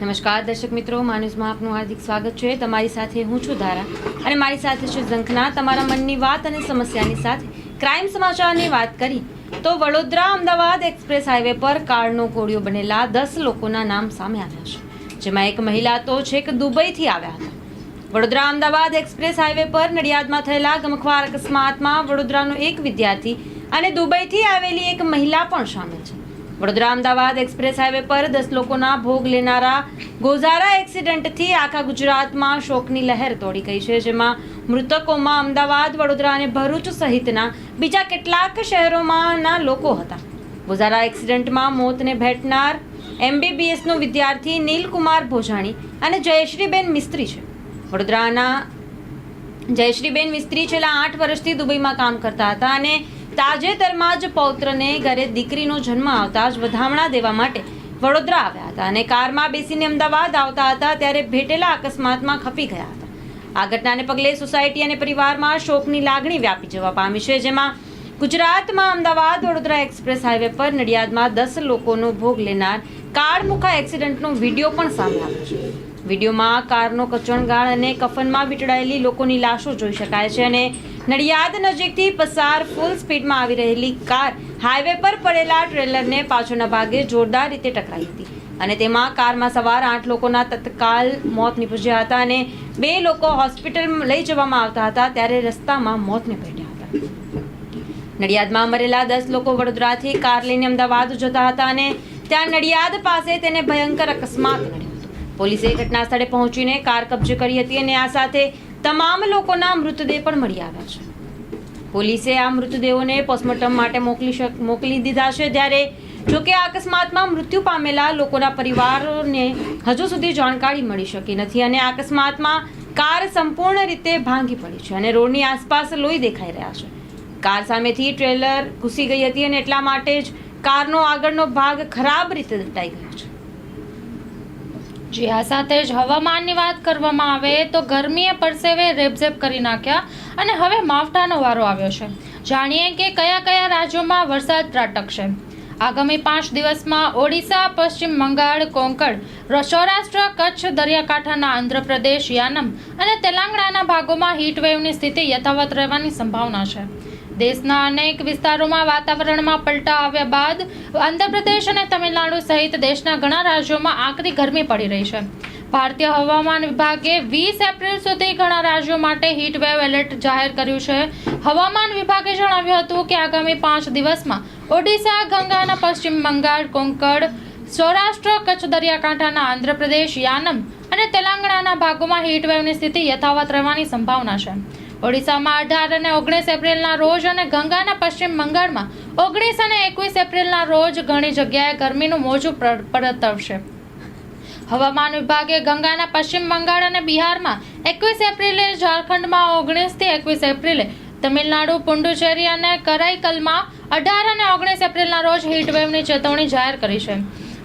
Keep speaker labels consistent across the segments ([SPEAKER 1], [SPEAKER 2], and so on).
[SPEAKER 1] નમસ્કાર દર્શક મિત્રો માનુષમાં આપનું હાર્દિક સ્વાગત છે. તમારી સાથે હું છું ધારા અને મારી સાથે છું ઝંખના. તમારા મનની વાત અને સમસ્યાની સાથે ક્રાઇમ સમાચારની વાત કરી તો વડોદરા અમદાવાદ એક્સપ્રેસ હાઈવે પર કારનો કોળિયો બનેલા દસ લોકોના નામ સામે આવ્યા છે. જેમાં એક મહિલા તો છેક દુબઈથી આવ્યા હતા. વડોદરા અમદાવાદ એક્સપ્રેસ હાઈવે પર નડિયાદમાં થયેલા ગમખ્વાર અકસ્માતમાં વડોદરાનો એક વિદ્યાર્થી અને દુબઈથી આવેલી એક મહિલા પણ સામેલ છે. વડોદરા અમદાવાદ એક્સપ્રેસ હાઈવે પર દસ લોકોના ભોગ લેનારા ગોઝારા એક્સિડન્ટથી આખા ગુજરાતમાં શોકની લહેર તોડી ગઈ છે, જેમાં મૃતકોમાં અમદાવાદ, વડોદરા અને ભરૂચ સહિતના બીજા કેટલાક શહેરોમાંના લોકો હતા. ગોઝારા એક્સિડન્ટમાં મોતને ભેટનાર એમબીબીએસનો વિદ્યાર્થી નીલકુમાર ભોજાણી અને જયશ્રીબેન મિસ્ત્રી છે. વડોદરાના જયશ્રીબેન મિસ્ત્રી છેલ્લા આઠ વર્ષથી દુબઈમાં કામ કરતા હતા અને તાજેતરમાં જ પૌત્રને ઘરે દીકરીનો જન્મ આવતા જ વધામણા દેવા માટે વડોદરા આવ્યા હતા અને કારમાં બેસીને અમદાવાદ આવતા હતા ત્યારે ભેટેલા અકસ્માતમાં ખપી ગયા હતા. આ ઘટનાને પગલે સોસાયટી અને પરિવારમાં શોકની લાગણી વ્યાપી જવા પામી છે, જેમાં ગુજરાતમાં અમદાવાદ વડોદરા એક્સપ્રેસ હાઈવે પર નડિયાદમાં દસ લોકોનો ભોગ લેનાર કાળમુખા એક્સિડન્ટનો વીડિયો પણ સામે આવ્યો છે. વિડીયોમાં કારનો કચણગાળ અને કફનમાં વીંટળાયેલી લોકોની લાશો જોઈ શકાય છે અને નડિયાદ નજીકથી પસાર ફૂલ સ્પીડમાં આવી રહેલી કાર હાઈવે પર પડેલા ટ્રેલરને પાછળના ભાગે જોરદાર રીતે ટકરાઈ હતી. અને તેમાં કારમાં સવાર આઠ લોકોના તત્કાલ મોત નીપજ્યા હતા અને બે લોકો હોસ્પિટલ લઈ જવામાં આવતા હતા ત્યારે રસ્તામાં મોત નીપજ્યા હતા. નડિયાદમાં મરેલા દસ લોકો વડોદરાથી કાર લઈને અમદાવાદ જતા હતા અને ત્યાં નડિયાદ પાસે તેને ભયંકર અકસ્માત નડ્યો પોલીસે ઘટના સ્થળે પહોંચીને કાર કબજે કરી હતી અને આ સાથે તમામ લોકોના મૃતદેહ પણ મળી આવ્યા છે. પોલીસે આ મૃતદેહોને પોસ્ટમોર્ટમ માટે મોકલી મોકલી દીધા છે. જ્યારે જોકે આ અકસ્માતમાં મૃત્યુ પામેલા લોકોના પરિવારોને હજુ સુધી જાણકારી મળી શકી નથી અને આ અકસ્માતમાં કાર સંપૂર્ણ રીતે ભાંગી પડી છે અને રોડની આસપાસ લોહી દેખાઈ રહ્યા છે. કાર સામેથી ટ્રેલર ઘૂસી ગઈ હતી અને એટલા માટે જ કારનો આગળનો ભાગ ખરાબ રીતે દટાઈ ગયો છે.
[SPEAKER 2] જી, આ સાથે જ હવામાનની વાત કરવામાં આવે તો ગરમીએ પરસેવે રેબઝેબ કરી નાખ્યા અને હવે માવઠાનો વારો આવ્યો છે. જાણીએ કે કયા કયા રાજ્યોમાં વરસાદ ત્રાટકશે આગામી પાંચ દિવસમાં ઓડિશા, પશ્ચિમ બંગાળ, કોંકણ, સૌરાષ્ટ્ર, કચ્છ, દરિયાકાંઠાના આંધ્રપ્રદેશ, યાનમ અને તેલંગાણાના ભાગોમાં હીટવેવની સ્થિતિ યથાવત રહેવાની સંભાવના છે. દેશના અનેક વિસ્તારોમાં વાતાવરણમાં પલટા આવ્યા બાદ આંધ્રપ્રદેશ અને તમિલનાડુ સહિત દેશના ઘણા રાજ્યોમાં આકરી ગરમી પડી રહી છે. ભારતીય હવામાન વિભાગે વીસ એપ્રિલ સુધી ઘણા રાજ્યો માટે હીટવેવ એલર્ટ જાહેર કર્યું છે. હવામાન વિભાગે જણાવ્યું હતું કે આગામી પાંચ દિવસમાં ઓડિશા, ગંગાના પશ્ચિમ બંગાળ, કોંકણ, સૌરાષ્ટ્ર, કચ્છ, દરિયાકાંઠાના આંધ્રપ્રદેશ, યાનમ અને તેલંગાણાના ભાગોમાં હીટવેવની સ્થિતિ યથાવત રહેવાની સંભાવના છે. ઓડિશામાં અઢાર અને ઓગણીસ એપ્રિલના રોજ અને ગંગાના પશ્ચિમ બંગાળમાં ઓગણીસ અને એકવીસ એપ્રિલના રોજ ઘણી જગ્યાએ ગરમીનું મોજું પ્ર- પરતવશે. હવામાન વિભાગે ગંગાના પશ્ચિમ બંગાળ અને બિહારમાં એકવીસ એપ્રિલે, ઝારખંડમાં ઓગણીસથી એકવીસ એપ્રિલે, તમિલનાડુ, પુડુચેરી અને કરાઈકલમાં અઢાર અને ઓગણીસ એપ્રિલના રોજ હીટવેવની ચેતવણી જાહેર કરી છે.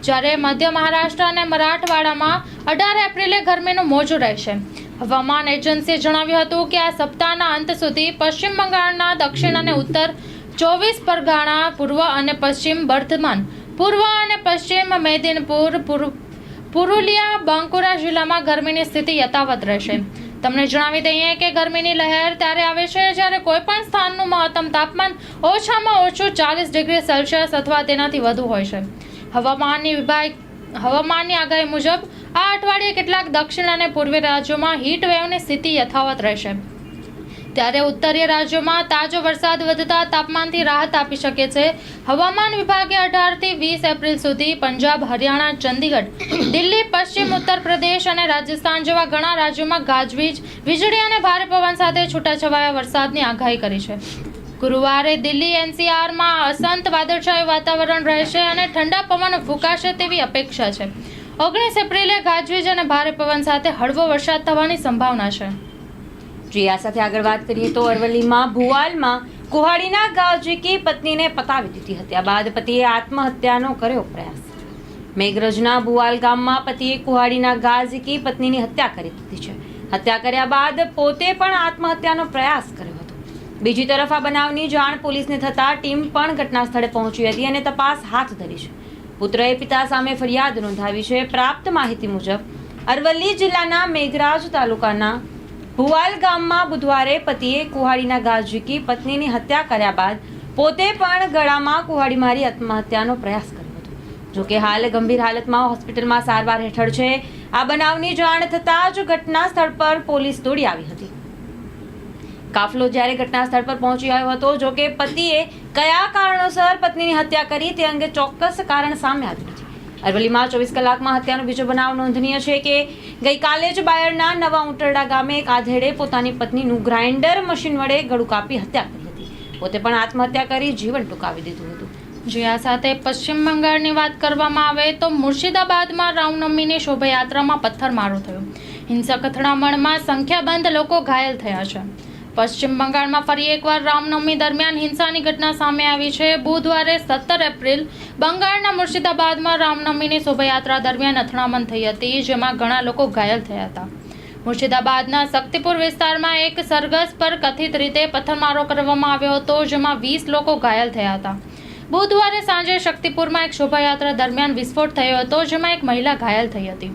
[SPEAKER 2] જ્યારે મધ્ય મહારાષ્ટ્ર અને મરાઠવાડામાં અઢાર એપ્રિલે ગરમીનું મોજું રહેશે. હવામાન એજન્સીએ જણાવ્યું હતું કે આ સપ્તાહના અંત સુધી પશ્ચિમ બંગાળના દક્ષિણ અને ઉત્તર ચોવીસ પરગાણા, પૂર્વ અને પશ્ચિમ બર્ધમાન, પૂર્વ અને પશ્ચિમ મેદિનપુર પુરુલિયા, બાંકુરા જિલ્લામાં ગરમીની સ્થિતિ યથાવત રહેશે. તમને જણાવી દઈએ કે ગરમીની લહેર ત્યારે આવે છે જ્યારે કોઈ પણ સ્થાનનું મહત્તમ તાપમાન ઓછામાં ઓછું ચાલીસ ડિગ્રી સેલ્સિયસ અથવા તેનાથી વધુ હોય છે. હવામાનની વિભાગ, હવામાનની આગાહી મુજબ આ અઠવાડિયે કેટલાક દક્ષિણ અને પૂર્વીય રાજ્યોમાં હીટ વેવની સ્થિતિ યથાવત રહેશે. ત્યારે ઉત્તરીય રાજ્યોમાં તાજો વરસાદ વધતા તાપમાનથી રાહત આપી શકે છે. હવામાન વિભાગે અઢારથી વીસ એપ્રિલ સુધી પંજાબ, હરિયાણા, ચંદીગઢ, દિલ્હી, પશ્ચિમ ઉત્તર પ્રદેશ અને રાજસ્થાન જેવા ઘણા રાજ્યોમાં ગાજવીજ, વીજળી અને ભારે પવન સાથે છૂટાછવાયા વરસાદની આગાહી કરી છે. ગુરુવારે દિલ્હી એનસીઆરમાં અસંત વાદળછાયું વાતાવરણ રહેશે અને ઠંડા પવન ફૂંકાશે તેવી અપેક્ષા છે. ઓગણીસ એપ્રિલે ગાજવીજ અને ભારે પવન સાથે હળવો વરસાદ થવાની સંભાવના છે.
[SPEAKER 1] જી, આ સાથે આગળ વાત કરીએ તો અરવલ્લીમાં, ભુવાલમાં કુહાડીના ગાવજીકી પત્નીને પતાવી દીધી હત્યા બાદ પતિએ આત્મહત્યાનો કર્યો પ્રયાસ. મેઘરજના ભુવાલ ગામમાં પતિએ કુહાડીના ગાઝીકી પત્નીની હત્યા કરી દીધી છે. હત્યા કર્યા બાદ પોતે પણ આત્મહત્યાનો પ્રયાસ કર્યો હતો. બીજી તરફ આ બનાવની જાણ પોલીસને થતાં ટીમ પણ ઘટના સ્થળે પહોંચી હતી અને તપાસ હાથ ધરી છે. પુત્રએ પિતા સામે ફરિયાદ નોંધાવી છે. પ્રાપ્ત માહિતી મુજબ, અરવલ્લી જિલ્લાના મેઘરાજ તાલુકાના ભુવાલ ગામમાં બુધવારે પતિએ કુહાડીના ઘા ઝીકી પત્નીની હત્યા કર્યા બાદ પોતે પણ ગળામાં કુહાડી મારી આત્મહત્યાનો પ્રયાસ કર્યો હતો. જોકે હાલ ગંભીર હાલતમાં હોસ્પિટલમાં સારવાર હેઠળ છે. આ બનાવની જાણ થતાં જ ઘટના સ્થળ પર પોલીસ દોડી આવી હતી. કાફલો જ્યારે ઘટના સ્થળ પર પહોંચી આવ્યો હતો, જો કે પતિએ કયા કારણોસર પત્નીની હત્યા કરી તે અંગે ચોક્કસ કારણ સામે આવ્યું છે અરવલ્લીમાં ચોવીસ કલાકમાં હત્યાનો બીજો બનાવ નોંધનીય છે કે ગઈકાલે જ બાયડના નવા ઉંટરડા ગામે એક આધેડે પોતાની પત્નીનું ગ્રાઇન્ડર મશીન વડે ગળું કાપી હત્યા કરી હતી. પોતે પણ આત્મહત્યા કરી જીવન ટૂંકાવી દીધું હતું.
[SPEAKER 2] જે આ સાથે પશ્ચિમ બંગાળની વાત કરવામાં આવે તો મુર્શિદાબાદમાં રામનવમીની શોભાયાત્રામાં પથ્થરમારો થયો. હિંસક અથડામણમાં સંખ્યાબંધ લોકો ઘાયલ થયા છે. પશ્ચિમ બંગાળમાં ફરી એકવાર રામનવમી દરમિયાન હિંસાની ઘટના સામે આવી છે. બુધવારે સત્તર એપ્રિલ બંગાળના મુર્શિદાબાદમાં રામનવમીની શોભાયાત્રા દરમિયાન અથડામણ થઈ હતી, જેમાં ઘણા લોકો ઘાયલ થયા હતા. મુર્શિદાબાદના શક્તિપુર વિસ્તારમાં એક સરઘસ પર કથિત રીતે પથ્થરમારો કરવામાં આવ્યો હતો, જેમાં વીસ લોકો ઘાયલ થયા હતા. બુધવારે સાંજે શક્તિપુરમાં એક શોભાયાત્રા દરમિયાન વિસ્ફોટ થયો હતો, જેમાં એક મહિલા ઘાયલ થઈ હતી.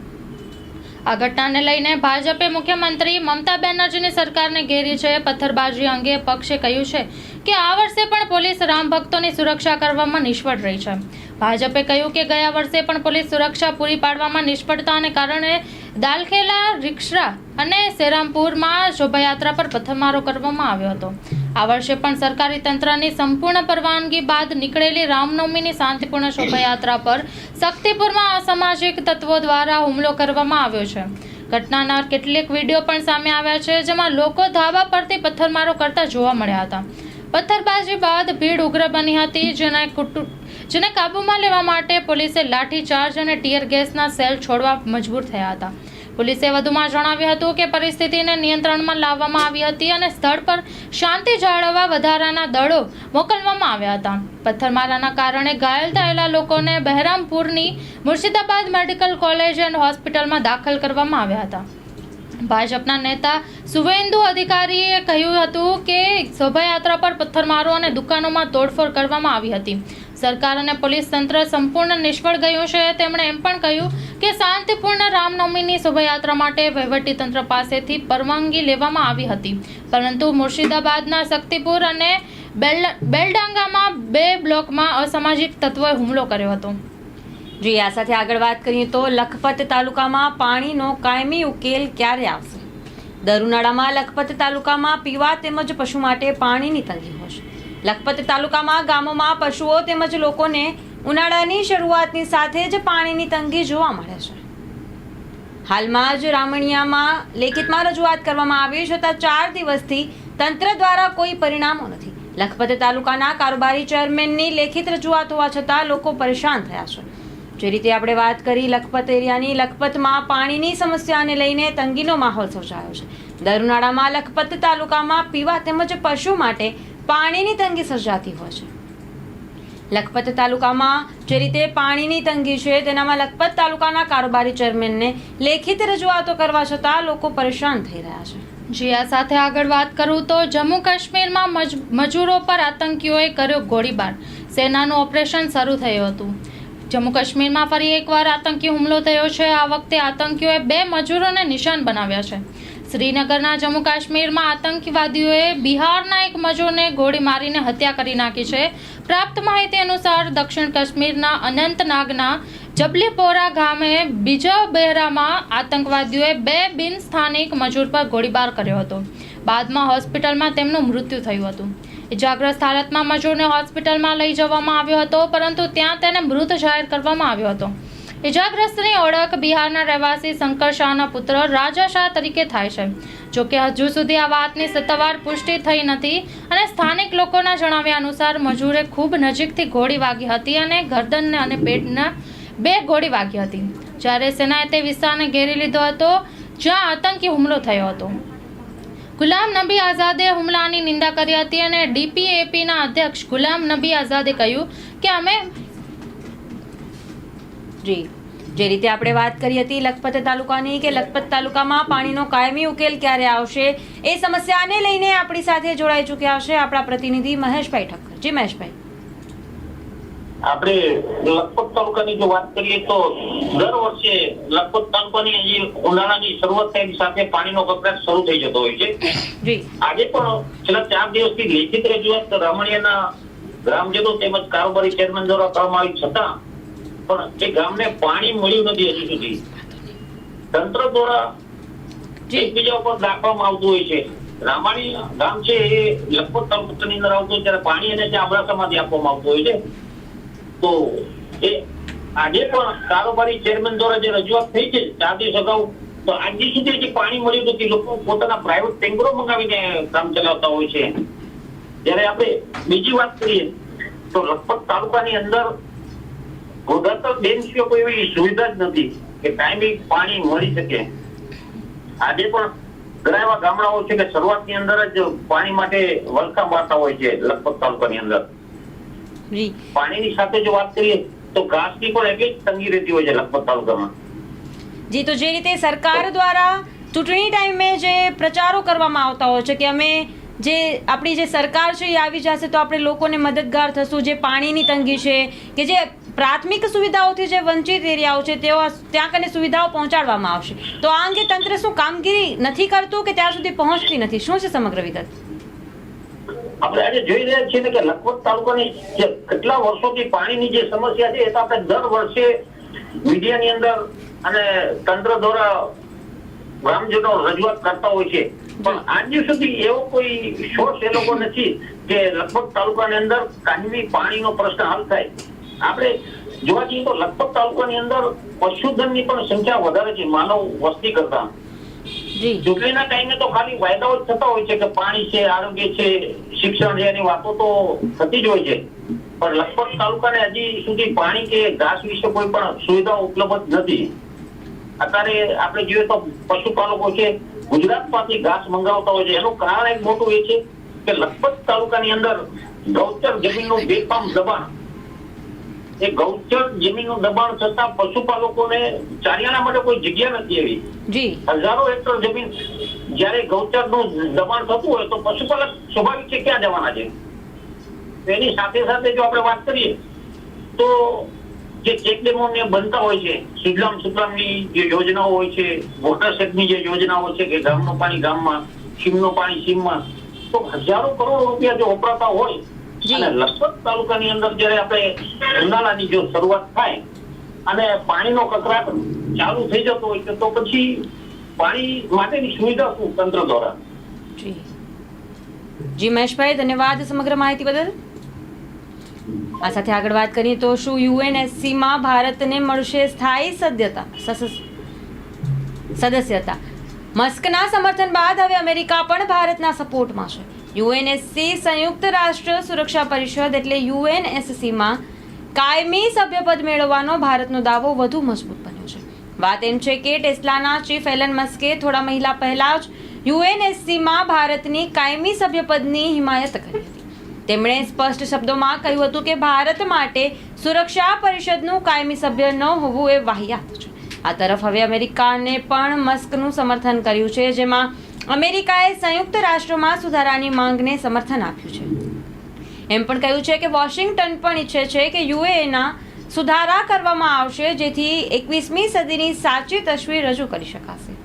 [SPEAKER 2] આ ઘટનાને લઈને ભાજપે મુખ્યમંત્રી મમતા બેનર્જીની સરકારને ઘેરી છે. પથ્થરબાજી અંગે પક્ષે કહ્યું છે કે આ વર્ષે પણ પોલીસ રામ ભક્તોની સુરક્ષા કરવામાં નિષ્ફળ રહી છે. ભાજપે કહ્યું કે ગયા વર્ષે પણ પોલીસ સુરક્ષા પૂરી પાડવામાં નિષ્ફળતાને કારણે દાલખેલા, રિક્ષા અને સેરામપુરમાં શોભાયાત્રા પર પથ્થરમારો કરવામાં આવ્યો હતો. આ વર્ષે પણ સરકારી તંત્રની સંપૂર્ણ પરવાનગી બાદ નીકળેલી રામનવમીની શાંતિપૂર્ણ શોભાયાત્રા પર શક્તિપુરમાં અસામાજિક તત્વો દ્વારા હુમલો કરવામાં આવ્યો છે. ઘટનાના કેટલીક વીડિયો પણ સામે આવ્યા છે, જેમાં લોકો ધાબા પરથી પથ્થરમારો કરતા જોવા મળ્યા હતા. પથ્થરબાજી બાદ ભીડ ઉગ્ર બની હતી, જેને જેને કાબૂમાં લેવા માટે પોલીસે લાઠીચાર્જ અને ટીયર ગેસના સેલ છોડવા મજબૂર થયા હતા. પોલીસે વધુમાં જણાવ્યું હતું કે પરિસ્થિતિને નિયંત્રણમાં લાવવામાં આવી હતી અને સ્થળ પર શાંતિ જાળવવા વધારાના દળો મોકલવામાં આવ્યા હતા. પથ્થરમારાના કારણે ઘાયલ થયેલા લોકોને બહેરામપુરની મુર્શિદાબાદ મેડિકલ કોલેજ એન્ડ હોસ્પિટલમાં દાખલ કરવામાં આવ્યા હતા. ભાજપના નેતા સુવેન્દુ અધિકારીએ કહ્યું હતું કે શોભાયાત્રા પર પથ્થરમારો અને દુકાનોમાં તોડફોડ કરવામાં આવી હતી. સરકાર અને પોલીસ તંત્ર સંપૂર્ણ નિષ્ફળ ગયું છે. તેમણે એમ પણ કહ્યું કે શાંતિપૂર્ણ રામનવમીની શોભાયાત્રા માટે વહીવટીતંત્ર પાસેથી પરવાનગી લેવામાં આવી હતી. પરંતુ મુર્શિદાબાદના શક્તિપુર અને બેલડાંગામાં બે બ્લોકમાં અસામાજિક તત્વોએ હુમલો કર્યો હતો.
[SPEAKER 1] જી આ સાથે આગળ વાત કરીએ તો લખપત તાલુકામાં પાણીનો કાયમી ઉકેલ ક્યારે આવશે? દર ઉનાળામાં લખપત તાલુકામાં પીવા તેમજ પશુ માટે પાણીની તંગી હશે. લખપત તાલુકામાં ગામોમાં પશુઓ તેમજ લોકોને ઉનાળાની શરૂઆતની સાથે જ પાણીની તંગી જોવા મળે છે. હાલમાં જ રામણિયામાં લેખિતમાં રજૂઆત કરવામાં આવી છતાં ચાર દિવસથી તંત્ર દ્વારા કોઈ પરિણામો નથી. લખપત તાલુકાના કારોબારી ચેરમેનની લેખિત રજૂઆત હોવા છતાં લોકો પરેશાન થયા છે. જે રીતે આપણે વાત કરી, લખપત એરિયાની લખપતમાં પાણીની સમસ્યાને લઈને તંગીનો માહોલ સર્જાયો છે. દર ઉનાળામાં લખપત તાલુકામાં પીવા તેમજ પશુ માટે પાણીની તંગી સર્જાતી હોય છે. લખપત તાલુકામાં જે રીતે પાણીની તંગી છે, તેનામાં લખપત તાલુકાના કારોબારી ચેરમેનને લેખિત રજૂઆતો કરવા છતાં લોકો પરેશાન થઈ રહ્યા છે.
[SPEAKER 2] જી, આ સાથે આગળ વાત કરું તો જમ્મુ કાશ્મીરમાં મજ- મજૂરો પર આતંકીઓએ કર્યો ગોળીબાર. સેનાનું ઓપરેશન શરૂ થયું હતું. જમ્મુ કાશ્મીરમાં ફરી એકવાર આતંકી હુમલો થયો છે. આ વખતે આતંકીઓએ બે મજૂરોને નિશાન બનાવ્યા છે. શ્રીનગરના જમ્મુ કાશ્મીરમાં આતંકવાદીઓએ બિહારના એક મજૂરને ગોળી મારીને હત્યા કરી નાખી છે. પ્રાપ્ત માહિતી અનુસાર દક્ષિણ કાશ્મીરના અનંતનાગના જબલીપોરા ગામે બીજા બહેરામાં આતંકવાદીઓએ બે બિન સ્થાનિક મજૂર પર ગોળીબાર કર્યો હતો. બાદમાં હોસ્પિટલમાં તેમનું મૃત્યુ થયું હતું. ઇજાગ્રસ્ત હાલતમાં મજૂરને હોસ્પિટલમાં લઈ જવામાં આવ્યો હતો, પરંતુ ત્યાં તેને મૃત જાહેર કરવામાં આવ્યો હતો. ઇજાગ્રસ્તની ઓળખ બિહારના રહેવાસી શંકર શાહના પુત્ર રાજા શાહ તરીકે થાય છે. જોકે હજુ સુધી આ વાતની સત્તાવાર પુષ્ટિ થઈ નથી અને સ્થાનિક લોકોના જણાવ્યા અનુસાર મજૂરે ખૂબ નજીકથી ગોળી વાગી હતી અને ગરદનને અને પેટના બે ગોળી વાગી હતી. જ્યારે સેનાએ તે વિસ્તારને ઘેરી લીધો હતો, જ્યાં આતંકી હુમલો થયો હતો. ગુલામ નબી આઝાદે હુમલાની નિંદા કરી હતી અને ડીપીએપીના અધ્યક્ષ ગુલામ નબી આઝાદે કહ્યું કે અમે
[SPEAKER 1] જી. જે રીતે આપણે વાત કરી હતી લખપત તાલુકાની કે લખપત તાલુકામાં પાણીનો કાયમી ઉકેલ ક્યારે આવશે એ સમસ્યાને લઈને આપણી સાથે જોડાઈ ચૂક્યા છે આપણા પ્રતિનિધિ મહેશભાઈ ઠક્કર. જી મહેશભાઈ.
[SPEAKER 3] આપણે લખપત તાલુકાની જો વાત કરીએ તો દર વર્ષે લખપત તાલુકાની ઉનાળાની શરૂઆત થયાની સાથે પાણીનો વપરાશ શરૂ થઈ જતો હોય છે.
[SPEAKER 1] જી.
[SPEAKER 3] આજે પણ છેલ્લા ચાર દિવસથી લેખિત રજૂઆત રામણીયાના ગ્રામજનો તેમજ કારોબારી ચેરમેન દ્વારા કરવામાં આવી છતાં પણ એ ગામને પાણી મળ્યું નથી હજુ સુધી. તંત્ર દ્વારા એકબીજા ઉપર દાખવામાં આવતું હોય છે. રામાણી ગામ છે એ લખપત તાલુકાની અંદર આવતું ત્યારે પાણી એને ત્યાં અબડાસામાંથી આપવામાં આવતું હોય છે. તો એ આજે પણ કારોબારી ચેરમેન દ્વારા જે રજૂઆત થઈ છે ચાર દિવસ અગાઉ તો આજે સુધી જે પાણી મળ્યું નથી લોકો પોતાના પ્રાઇવેટ ટેન્કરો મંગાવીને કામ ચલાવતા હોય છે. જ્યારે આપણે બીજી વાત કરીએ તો લખપત તાલુકાની અંદર ગોદાતર બેન કે કોઈ એવી સુવિધા જ નથી કે ટાઈમે પાણી મળી શકે. આજે પણ ઘણા એવા ગામડાઓ છે કે શરૂઆતની અંદર જ પાણી માટે વલખા મારતા હોય છે લખપત તાલુકાની અંદર. પાણીની સાથે જો વાત કરીએ તો ઘાસની પણ એટલી જ તંગી રહેતી હોય છે લખપત તાલુકામાં.
[SPEAKER 1] જી તો જે રીતે સરકાર દ્વારા ચૂંટણી ટાઈમે જે પ્રચારો કરવામાં આવતા હોય છે કે અમે જે આપણી જે સરકાર છે એ આવી જશે તો આપણે લોકોને મદદગાર થશું જે પાણીની તંગી છે કે જે પ્રાથમિક સુવિધાઓથી જે વંચિત એરિયાઓ છે તેઓ ત્યાં કને સુવિધાઓ પહોંચાડવામાં આવશે. તો આ અંગે તંત્ર શું કામગીરી નથી કરતું કે ત્યાં સુધી પહોંચતી નથી? શું છે સમગ્ર વિગત?
[SPEAKER 3] આપણે આજે જોઈ રહ્યા છીએ કે લખપત તાલુકાની જે કેટલા વર્ષોથી પાણીની જે સમસ્યા છે એ તો આપણે દર વર્ષે મીડિયાની અંદર અને તંત્ર દ્વારા ગ્રામજનો રજૂઆત કરતા હોય છે. પણ આજ સુધી એવો કોઈ સોર્સ એ લોકો નથી કે લખપત તાલુકાની અંદર કાયમી પાણીનો પ્રશ્ન હલ થાય. આપણે જોવા જઈએ તો લખપત તાલુકાની અંદર પશુધનની પણ સંખ્યા વધારે છે માનવ વસ્તી કરતા.
[SPEAKER 1] જી.
[SPEAKER 3] ચૂંટણીના ટાઈમે તો ખાલી વાયદાઓ જ થતા હોય છે કે પાણી છે આરોગ્ય છે શિક્ષણ છે એની વાતો તો થતી જ હોય છે. પણ લખપત તાલુકાને હજી સુધી પાણી કે ઘાસ વિશે કોઈ પણ સુવિધાઓ ઉપલબ્ધ નથી. અત્યારે આપણે જોઈએ તો પશુપાલકો છે ગુજરાતમાંથી ઘાસ મંગાવતા હોય છે. એનું કારણ એક મોટું એ છે કે લખપત તાલુકાની અંદર ગૌચર જમીનનું બેફામ દબાણ એ ગૌચર જમીનનું દબાણ થતા પશુપાલકોને ચારિયાના માટે કોઈ જગ્યા નથી એવી
[SPEAKER 1] જી
[SPEAKER 3] હજારો હેક્ટર જમીન જ્યારે ગૌચરનું દબાણ થતું હોય તો પશુપાલક સ્વાભાવિક છે ક્યાં જવાના છે એની સાથે સાથે જો આપણે વાત કરીએ તો જે ચેકડેમો ને બનતા હોય છે સુજલામ સુફલામની જે યોજનાઓ હોય છે વોટર સેટની જે યોજનાઓ છે કે ગામનું પાણી ગામમાં સીમનું પાણી સીમમાં તો હજારો કરોડ રૂપિયા જો વપરાતા હોય. અને લખપત તાલુકાની અંદર જ્યારે આપણે ઉનાળાની જો શરૂઆત થાય અને પાણીનો કકરાટ ચાલુ થઈ જતો હોય છે તો પછી પાણી માટેની સુવિધા શું તંત્ર દ્વારા?
[SPEAKER 1] જી. મહેશભાઈ ધન્યવાદ સમગ્ર માહિતી બદલ. આ સાથે આગળ વાત કરીએ તો શું યુએનએસસીમાં ભારતને મળશે સ્થાયી સદ્યતા સદસ્યતા? મસ્કના સમર્થન બાદ હવે અમેરિકા પણ ભારતના સપોર્ટમાં છે. યુએનએસસી સંયુક્ત રાષ્ટ્ર સુરક્ષા પરિષદ એટલે યુએનએસસીમાં કાયમી સભ્યપદ મેળવવાનો ભારતનો દાવો વધુ મજબૂત બન્યો છે. વાત એમ છે કે ટેસ્લાના ચીફ એલન મસ્કે થોડા મહિના પહેલા જ યુએનએસસીમાં ભારતની કાયમી સભ્યપદની હિમાયત કરી હતી. તેમણે સ્પષ્ટ શબ્દોમાં કહ્યું હતું કે ભારત માટે સુરક્ષા પરિષદનું કાયમી સભ્ય ન હોવું એ વાહિયાત છે. આ તરફ હવે અમેરિકાને પણ મસ્કનું સમર્થન કર્યું છે, જેમાં અમેરિકાએ સંયુક્ત રાષ્ટ્રોમાં સુધારાની માંગને સમર્થન આપ્યું છે. એમ પણ કહ્યું છે કે વોશિંગ્ટન પણ ઈચ્છે છે કે યુએના સુધારા કરવામાં આવશે, જેથી એકવીસમી સદીની સાચી તસવીર રજૂ કરી શકાશે.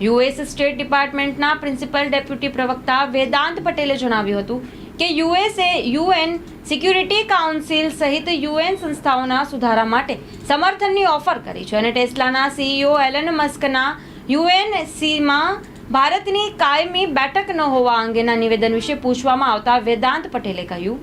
[SPEAKER 1] યુએસ સ્ટેટ ડિપાર્ટમેન્ટના પ્રિન્સિપલ ડેપ્યુટી પ્રવક્તા વેદાંત પટેલે જણાવ્યું હતું કે યુએસએ યુએન સિક્યુરિટી કાઉન્સિલ સહિત યુએન સંસ્થાઓના સુધારા માટે સમર્થનની ઓફર કરી છે અને ટેસ્લાના સીઈઓ એલન મસ્કના યુએનસીમાં ભારતની કાયમી બેઠક ન હોવા અંગેના નિવેદન વિશે પૂછવામાં આવતા વેદાંત પટેલે કહ્યું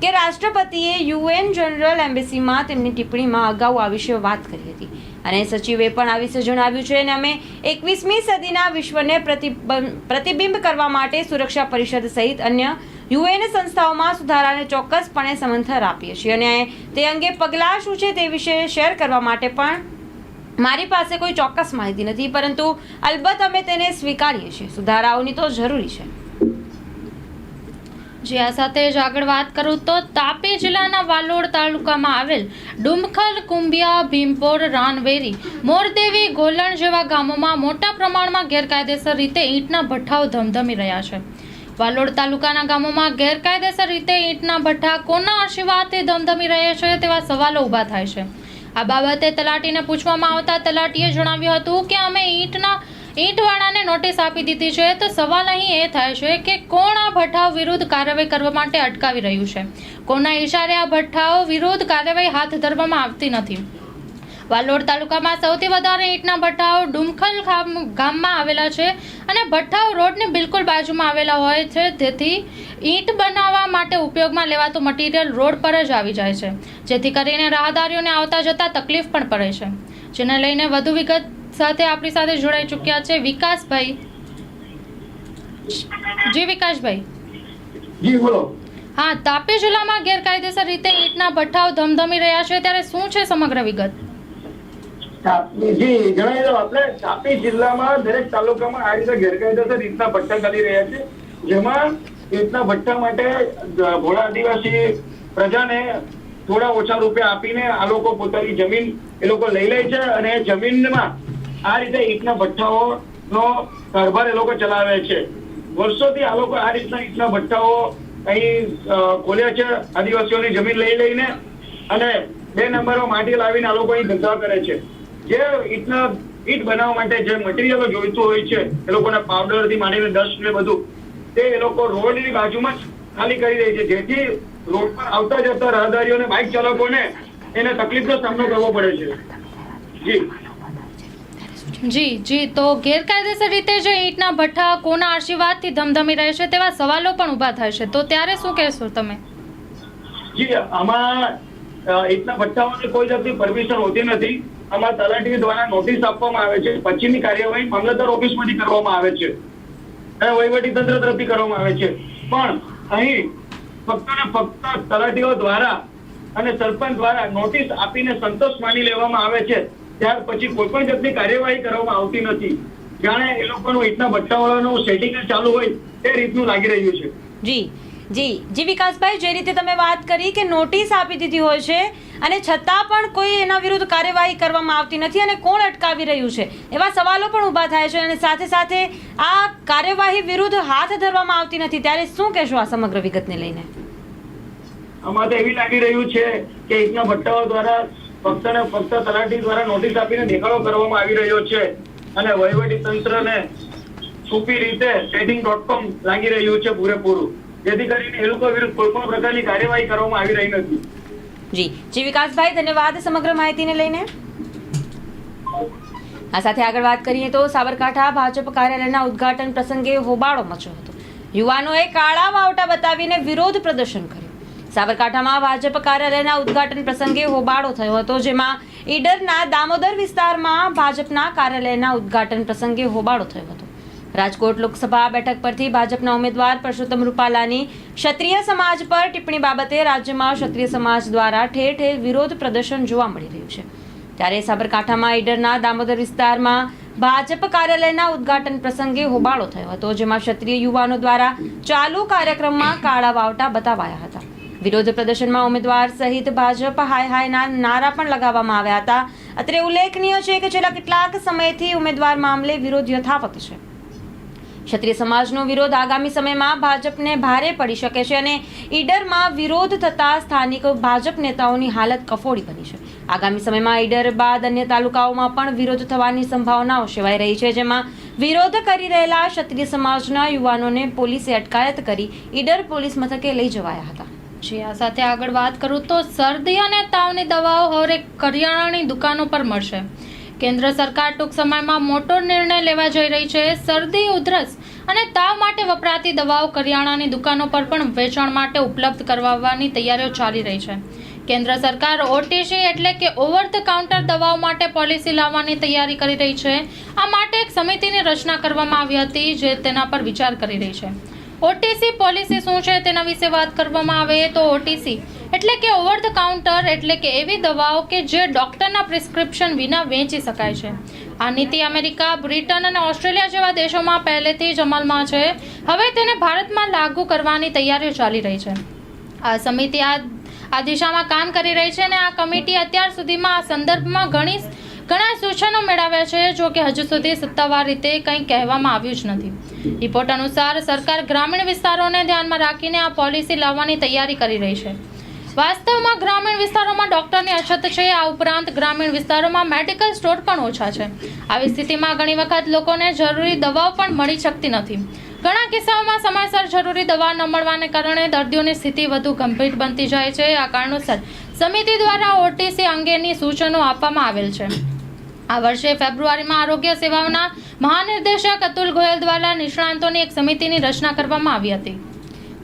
[SPEAKER 1] કે રાષ્ટ્રપતિએ યુએન જનરલ એમ્બેસીમાં તેમની ટિપ્પણીમાં અગાઉ આ વિશે વાત કરી હતી. અને સચિવે પણ આ વિશે જણાવ્યું છે અને અમે એકવીસમી સદીના વિશ્વને પ્રતિબં- પ્રતિબિંબ કરવા માટે સુરક્ષા પરિષદ સહિત અન્ય યુએન સંસ્થાઓમાં સુધારાને ચોક્કસપણે સમર્થન આપીએ છીએ. અને તે અંગે પગલાં શું છે તે વિશે શેર કરવા માટે પણ મારી પાસે કોઈ ચોક્કસ માહિતી નથી, પરંતુ અલબત્ત અમે તેને સ્વીકારીએ છીએ. સુધારાઓની તો જરૂરી છે.
[SPEAKER 2] જે આ સાથે જ આગળ વાત કરું તો તાપી જિલ્લાના વાલોડ તાલુકામાં આવેલ ડુમખલ કુંભિયા, ભીમપોર, રાનવેરી, મોરદેવી, ગોલણ જેવા ગામોમાં મોટા પ્રમાણમાં ગેરકાયદેસર રીતે ઈંટના ભઠ્ઠાઓ ધમધમી રહ્યા છે. વાલોડ તાલુકાના ગામોમાં ગેરકાયદેસર રીતે ઈંટના ભઠ્ઠા કોના આશીર્વાદથી ધમધમી રહે છે તેવા સવાલો ઊભા થાય છે. આ બાબતે તલાટીને પૂછવામાં આવતા તલાટીએ જણાવ્યું હતું કે અમે ઈંટના ઈંટવાળાને નોટિસ આપી દીધી છે, તો સવાલ અહીં એ થાય છે કે કોણ આ ભઠ્ઠાઓ વિરુદ્ધ કાર્યવાહી કરવા માટે અટકાવી રહ્યું છે? કોના ઇશારે આ ભઠ્ઠાઓ વિરુદ્ધ કાર્યવાહી હાથ ધરવામાં આવતી નથી? વાલોડ તાલુકામાં સૌથી વધારે ઈંટના ભઠ્ઠાઓ ડુમખલ ગામમાં આવેલા છે અને ભઠ્ઠાઓ રોડની બિલકુલ બાજુમાં આવેલા હોય છે. તેથી ઈંટ બનાવવા માટે ઉપયોગમાં લેવાતું મટીરિયલ રોડ પર જ આવી જાય છે. જેથી કરીને રાહદારીઓને આવતા જતા તકલીફ પણ પડે છે. જેને લઈને વધુ વિગત સાથે આપણી સાથે જોડાઈ ચૂક્યા છે વિકાસભાઈ. જી વિકાસભાઈ.
[SPEAKER 4] જી બોલો.
[SPEAKER 2] હા તાપી જિલ્લામાં ગેરકાયદેસર રીતે ઈંટના ભઠ્ઠાઓ ધમધમી રહ્યા છે. ત્યારે શું છે સમગ્ર વિગત?
[SPEAKER 4] જણાવી દઉં. આપણે તાપી જિલ્લામાં દરેક તાલુકામાં આ રીતે ગેરકાયદેસર રીતના ભઠ્ઠા ચાલી રહ્યા છે. જેમાં રીતના ભઠ્ઠા માટે ભોળા આદિવાસી પ્રજાને થોડા ઓછા રૂપિયા આપીને આ લોકો પોતાની જમીન એ લોકો લઈ લે છે અને જમીનમાં આ રીતે ઈંટના ભઠ્ઠાઓનો કારભાર એ લોકો ચલાવે છે. વર્ષોથી આ લોકો આ રીતના ઈંટના ભઠ્ઠાઓ અહીં ખોલ્યા છે, આદિવાસીઓની જમીન લઈ લઈને અને બે નંબરો માટી લાવીને આ લોકો અહીં ધંધા કરે છે. જે ઈટના ઈંટ બનાવવા માટે જે મટીરિયલો જોઈતું હોય છે એ લોકોના પાવડરથી માંડીને ડસ્ટ ને બધું તે એ લોકો રોડની બાજુમાં જ ખાલી કરી દે છે. જેથી રોડ પર આવતા જતા રાહદારીઓને બાઇક ચાલકોને એને તકલીફનો સામનો કરવો પડે છે. જી.
[SPEAKER 2] જી જી. તો ગેરકાયદેસર રીતે જે ઈંટના ભઠ્ઠા કોના આશીર્વાદથી ધમધમી રહે છે તેવા સવાલો પણ ઊભા થાય છે. તો ત્યારે શું કહેશો તમે?
[SPEAKER 4] જી આમાં ઈંટના ભઠ્ઠાઓની કોઈ જાતની પરમિશન હોતી નથી. આમાં તલાટી દ્વારા નોટિસ આપવામાં આવે છે. પછીની કાર્યવાહી મામલતદાર ઓફિસમાંથી કરવામાં આવે છે. અને વહીવટી તંત્ર તરફથી કરવામાં આવે છે. પણ અહીં ફક્ત ને ફક્ત તલાટીઓ દ્વારા અને સરપંચ દ્વારા નોટિસ આપીને સંતોષ માની લેવામાં આવે છે. ત્યાર પછી કોઈ પણ જાતની કાર્યવાહી કરવામાં આવતી નથી. જાણે એ લોકોનું ઈટના ભઠ્ઠાવાળાનું સેટિંગ ચાલુ હોય તે રીતનું લાગી રહ્યું છે.
[SPEAKER 1] જી. જી જી વિકાસભાઈ, જે રીતે તમે વાત કરી કે નોટિસ આપી દીધી હોય છે અને છતાં પણ કોઈ એના વિરુદ્ધ કાર્યવાહી કરવામાં આવતી નથી અને કોણ અટકાવી રહ્યું છે, એવા સવાલો પણ ઊભા થાય છે અને સાથે સાથે આ કાર્યવાહી વિરુદ્ધ હાથ ધરવામાં આવતી નથી. ત્યારે શું કહેશો આ સમગ્ર વિગતને લઈને?
[SPEAKER 4] અમારે એવી લાગી રહ્યું છે કે ઈંટના ભટ્ટાઓ દ્વારા ફક્ત ને ફક્ત તલાટી દ્વારા નોટિસ આપીને દેખાડો કરવામાં આવી રહ્યો છે અને વહીવટી તંત્રને છુપી રીતે ટ્રેડિંગ ડોટ કોમ લાગી રહ્યું છે પૂરેપૂરું. જેથી કરીને એ લોકો વિરુદ્ધ કોઈ પણ પ્રકારની કાર્યવાહી કરવામાં આવી રહી નથી.
[SPEAKER 1] જી. જી, વિકાસભાઈ, ધન્યવાદ સમગ્ર માહિતીને લઈને. આ સાથે આગળ વાત કરીએ તો સાબરકાંઠા ભાજપ કાર્યાલયના ઉદ્ઘાટન પ્રસંગે હોબાળો મચ્યો હતો. યુવાનોએ કાળા વાવટા બતાવીને વિરોધ પ્રદર્શન કર્યું. સાબરકાંઠામાં ભાજપ કાર્યાલયના ઉદ્ઘાટન પ્રસંગે હોબાળો થયો હતો, જેમાં ઈડરના દામોદર વિસ્તારમાં ભાજપના કાર્યાલયના ઉદઘાટન પ્રસંગે હોબાળો થયો હતો. રાજકોટ લોકસભા બેઠક પરથી ભાજપના ઉમેદવાર પરસોત્તમ રૂપાલાની ક્ષત્રિય સમાજ પર ટિપ્પણી બાબતે રાજ્યમાં ક્ષત્રિય સમાજ દ્વારા ઠેર ઠેર વિરોધ પ્રદર્શન જોવા મળી રહ્યું છે. ત્યારે સાબરકાંઠામાં ઈડરના દામોદર વિસ્તારમાં ભાજપ કાર્યાલયના ઉદ્ઘાટન પ્રસંગે હોબાળો થયો હતો, જેમાં ક્ષત્રિય યુવાનો દ્વારા ચાલુ કાર્યક્રમમાં કાળા વાવટા બતાવાયા હતા. વિરોધ પ્રદર્શનમાં ઉમેદવાર સહિત ભાજપ હાય હાયના નારા પણ લગાવવામાં આવ્યા હતા. અત્રે ઉલ્લેખનીય છે કે છેલ્લા કેટલાક સમયથી ઉમેદવાર મામલે વિરોધ યથાવત છે. ક્ષત્રિય સમાજનો વિરોધ આગામી સમયમાં ભાજપને ભારે પડી શકે છે અને ઈડરમાં વિરોધ થતા સ્થાનિક ભાજપ નેતાઓની હાલત કફોડી બની છે. આગામી સમયમાં ઈડર બાદ અન્ય તાલુકાઓમાં પણ વિરોધ થવાની સંભાવનાઓ સેવાઈ રહી છે, જેમાં વિરોધ કરી રહેલા ક્ષત્રિય સમાજના યુવાનોને પોલીસે અટકાયત કરી ઈડર પોલીસ મથકે લઈ જવાયા હતા.
[SPEAKER 2] જી, આ સાથે આગળ વાત કરું તો શરદી અને તાવની દવાઓ હવે કરિયાણાની દુકાનો પર મળશે. કેન્દ્ર સરકાર ટૂંક સમયમાં મોટો નિર્ણય લેવા જઈ રહી છે. શરદી, ઉધરસ અને તાવ માટે વપરાતી દવાઓ કરિયાણાની દુકાનો પર પણ વેચાણ માટે ઉપલબ્ધ કરવાની તૈયારીઓ ચાલી રહી છે. કેન્દ્ર સરકાર ઓટીસી એટલે કે ઓવર ધ કાઉન્ટર દવાઓ માટે પોલિસી લાવવાની તૈયારી કરી રહી છે. આ માટે એક સમિતિની રચના કરવામાં આવી હતી જે તેના પર વિચાર કરી રહી છે. ઓટીસી પોલિસી શું છે તેના વિશે વાત કરવામાં આવે તો ઓટીસી એટલે કે ઓવર ધ કાઉન્ટર એટલે કે એવી દવાઓ કે જે ડૉક્ટરના પ્રિસ્ક્રિપ્શન વિના વેચી શકાય છે. આ નીતિ અમેરિકા, બ્રિટન અને ઓસ્ટ્રેલિયા જેવા દેશોમાં પહેલેથી જ અમલમાં છે. હવે તેને ભારતમાં લાગુ કરવાની તૈયારીઓ ચાલી રહી છે. આ સમિતિ આ આ દિશામાં કામ કરી રહી છે અને આ કમિટી અત્યાર સુધીમાં આ સંદર્ભમાં ઘણી ઘણા સૂચનો મેળવ્યા છે, જો કે હજુ સુધી સત્તાવાર રીતે કંઈ કહેવામાં આવ્યું જ નથી. રિપોર્ટ અનુસાર સરકાર ગ્રામીણ વિસ્તારોને ધ્યાનમાં રાખીને આ પોલિસી લાવવાની તૈયારી કરી રહી છે. વાસ્તવમાં ગ્રામીણ વિસ્તારોમાં ડોક્ટરની અછત છે, આ ઉપરાંત ગ્રામીણ વિસ્તારોમાં મેડિકલ સ્ટોર પણ ઓછા છે. આવી સ્થિતિમાં ઘણી વખત લોકોને જરૂરી દવાઓ પણ મળી શકતી નથી. ઘણા કિસ્સાઓમાં સમયસર જરૂરી દવા ન મળવાને કારણે દર્દીઓની સ્થિતિ વધુ ગંભીર બનતી જાય છે. આ કારણોસર સમિતિ દ્વારા ઓટીસી અંગેની સૂચનો આપવામાં આવેલ છે. આ વર્ષે ફેબ્રુઆરીમાં આરોગ્ય સેવાઓના મહાનિર્દેશક અતુલ ગોયલ દ્વારા નિષ્ણાંતોની એક સમિતિની રચના કરવામાં આવી હતી.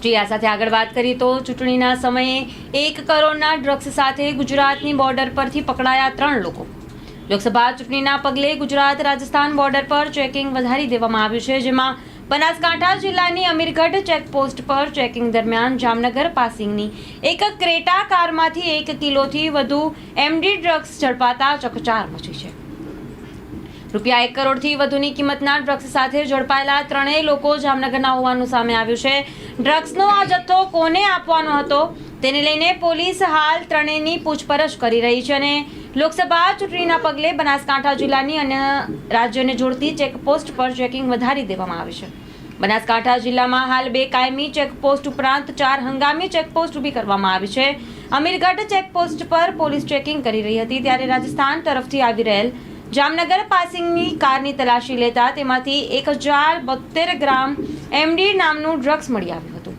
[SPEAKER 1] જી, આ સાથે આગળ વાત કરીએ તો ચૂંટણીના સમયે એક કરોડના ડ્રગ્સ સાથે ગુજરાતની બોર્ડર પરથી પકડાયા ત્રણ લોકો. લોકસભા ચૂંટણીના પગલે ગુજરાત રાજસ્થાન બોર્ડર પર ચેકિંગ વધારી દેવામાં આવ્યું છે, જેમાં બનાસકાંઠા જિલ્લાની અમીરગઢ ચેકપોસ્ટ પર ચેકિંગ દરમિયાન જામનગર પાસિંગની એક ક્રેટા કારમાંથી એક કિલોથી વધુ એમડી ડ્રગ્સ ઝડપાતા ચકચાર મચી છે. રૂપિયા એક કરોડથી વધુની કિંમતના ડ્રગ્સ સાથે ઝડપાયેલા ત્રણેય લોકો જામનગરના હોવાનું સામે આવ્યું છે. ડ્રગ્સનો આ જથ્થો કોને આપવાનો હતો? તેને લઈને પોલીસ હાલ ત્રણેયની પૂછપરછ કરી રહી છે અને લોકસભા ચૂંટણીના પગલે બનાસકાંઠા જિલ્લાની અન્ય રાજ્યોને જોડતી ચેકપોસ્ટ પર ચેકિંગ વધારી દેવામાં આવી છે. બનાસકાંઠા જિલ્લામાં હાલ બે કાયમી ચેકપોસ્ટ ઉપરાંત ચાર હંગામી ચેકપોસ્ટ ઊભી કરવામાં આવી છે. અમીરગઢ ચેકપોસ્ટ પર પોલીસ ચેકિંગ કરી રહી હતી ત્યારે રાજસ્થાન તરફથી આવી રહેલ જામનગર પાસિંગની કારની તલાશી લેતા તેમાંથી એક હજાર બોતેર ગ્રામ એમડી નામનું ડ્રગ્સ મળી આવ્યું હતું.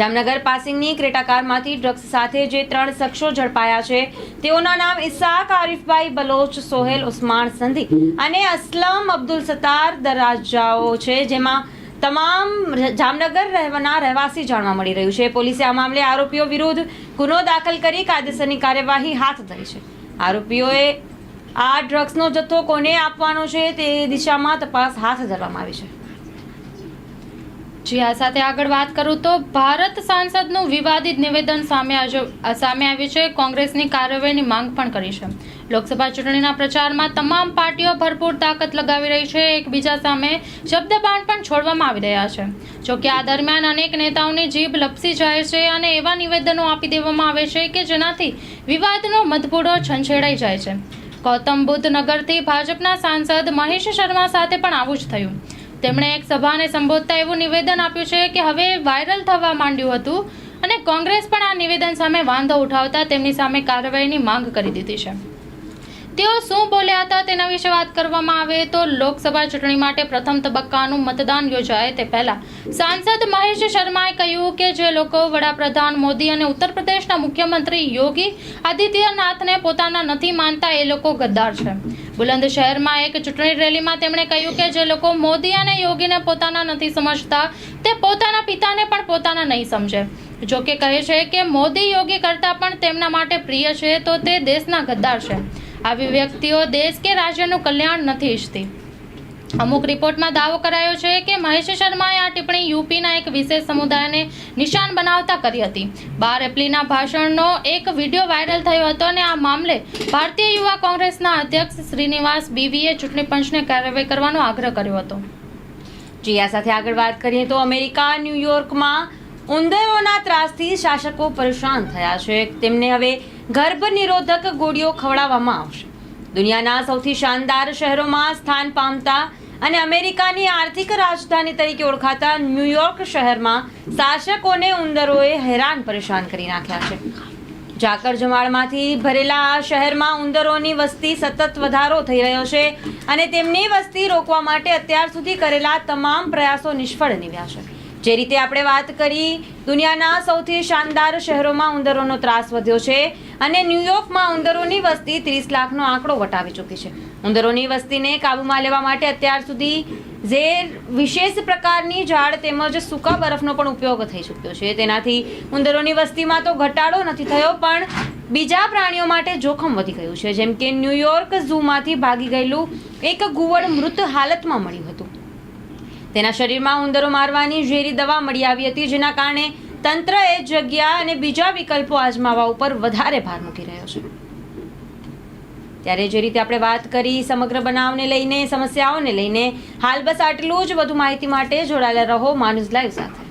[SPEAKER 1] જામનગર પાસિંગની ક્રેટા કારમાંથી ડ્રગ્સ સાથે જે ત્રણ શખ્સો ઝડપાયા છે, તેઓના નામ ઇસાક આરિફભાઈ બલોચ, સોહેલ ઉસ્માન સંધી અને અસલમ અબ્દુલ સત્તાર દરાજાઓ છે, જેમાં તમામ જામનગર રહેવાના રહેવાસી જાણવા મળી રહ્યું છે. પોલીસે આ મામલે આરોપીઓ વિરુદ્ધ ગુનો દાખલ કરી કાયદેસરની કાર્યવાહી હાથ ધરી છે. આરોપીઓએ આ ડ્રગ્સનો જથ્થો કોને આપવાનો છે તે દિશામાં તપાસ હાથ ધરવામાં આવી છે.
[SPEAKER 2] જી, આ સાથે આગળ વાત કરું તો ભારત સાંસદનું વિવાદિત નિવેદન સામે સામે આવ્યું છે. કોંગ્રેસની કાર્યવાહીની માંગ પણ કરી છે. લોકસભા ચૂંટણીના પ્રચારમાં તમામ પાર્ટીઓ ભરપૂર તાકાત લગાવી રહી છે. એકબીજા સામે શબ્દબાણ પણ છોડવામાં આવી રહ્યા છે. જોકે આ દરમિયાન અનેક નેતાઓની જીભ લપસી જાય છે અને એવા નિવેદનો આપી દેવામાં આવે છે કે જેનાથી વિવાદનો મધપૂડો છંછેડાઈ જાય છે. ગૌતમ બુદ્ધ નગરથી ભાજપના સાંસદ મહેશ શર્મા સાથે પણ આવું જ થયું. તેમણે એક સભાને સંબોધતા એવું નિવેદન આપ્યું છે કે હવે વાયરલ થવા માંડ્યું હતું અને કોંગ્રેસ પણ આ નિવેદન સામે વાંધો ઉઠાવતા તેમની સામે કાર્યવાહીની માંગ કરી દીધી છે. તેઓ શું બોલ્યા હતા તેના વિશે વાત કરવામાં આવે તો લોકસભા ચૂંટણી માટે પ્રથમ તબક્કાનું મતદાન યોજાય તે પહેલા. સાંસદ મહેશ શર્માએ કહ્યું કે જે લોકો વડાપ્રધાન મોદી અને ઉત્તર પ્રદેશના મુખ્યમંત્રી યોગી આદિત્યનાથને પોતાના નથી માનતા એ લોકો ગદ્દાર છે. બુલંદ શહેરમાં એક ચૂંટણી રેલીમાં તેમણે કહ્યું કે જે લોકો મોદી અને યોગીને પોતાના નથી સમજતા, તે પોતાના પિતાને પણ પોતાના નહીં સમજે. જો કે કહે છે કે મોદી યોગી કરતાં પણ તેમના માટે પ્રિય છે તો તે દેશના ગદ્દાર છે. આવી વ્યક્તિઓ દેશ કે રાજ્યનું કલ્યાણ નથી ઈચ્છતી. અમુક રિપોર્ટમાં દાવો કરાયો છે કે મહેશ શર્માએ આ ટિપ્પણી યુપીના એક વિશેષ સમુદાયને નિશાન બનાવતા કરી હતી. બાર એપ્રિલના ભાષણનો એક વીડિયો વાયરલ થયો હતો અને આ મામલે ભારતીય યુવા કોંગ્રેસના અધ્યક્ષ શ્રીનિવાસ બીવીએ ચૂંટણી પંચને કાર્યવાહી કરવાનો આગ્રહ કર્યો હતો.
[SPEAKER 1] જી, આ સાથે આગળ વાત કરીએ તો અમેરિકા ન્યુયોર્કમાં ઉંદરોના ત્રાસથી શાસકો પરેશાન થયા છે. તેમને હવે ગર્ભ નિરોધક ગોળીઓ ખવડાવવામાં આવશે. દુનિયાના સૌથી શાનદાર શહેરોમાં સ્થાન પામતા અને અમેરિકાની આર્થિક રાજધાની તરીકે ઓળખાતા ન્યુયોર્ક શહેરમાં શાસકોને ઉંદરોએ હેરાન પરેશાન કરી નાખ્યા છે. ઝાકર જમાળમાંથી ભરેલા આ શહેરમાં ઉંદરોની વસ્તી સતત વધારો થઈ રહ્યો છે અને તેમની વસ્તી રોકવા માટે અત્યાર સુધી કરેલા તમામ પ્રયાસો નિષ્ફળ નીવ્યા છે. જે રીતે આપણે વાત કરી, દુનિયાના સૌથી શાનદાર શહેરોમાં ઉંદરોનો ત્રાસ વધ્યો છે અને ન્યુયોર્કમાં ઉંદરોની વસ્તી ત્રીસ લાખનો આંકડો વટાવી ચૂકી છે. ઉંદરોની વસ્તીને કાબૂમાં લેવા માટે અત્યાર સુધી જે વિશેષ પ્રકારની ઝાડ તેમજ સૂકા બરફનો પણ ઉપયોગ થઈ ચૂક્યો છે. તેનાથી ઉંદરોની વસ્તીમાં તો ઘટાડો નથી થયો, પણ બીજા પ્રાણીઓ માટે જોખમ વધી ગયું છે. જેમ કે ન્યુયોર્ક ઝૂમાંથી ભાગી ગયેલું એક ગુવડ મૃત હાલતમાં મળ્યું હતું. તેના શરીરમાં ઉંદરો મારવાની ઝેરી દવા મળી આવી હતી, જેના કારણે તંત્રએ જગ્યા અને બીજા વિકલ્પો આજમાવા ઉપર વધારે ભાર મૂકી રહ્યો છે. ત્યારે જે રીતે આપણે વાત કરી સમગ્ર બનાવને લઈને, સમસ્યાઓને લઈને, હાલ બસ આટલું જ. વધુ માહિતી માટે જોડાયેલા રહો માનુઝ લાઈવ સાથે.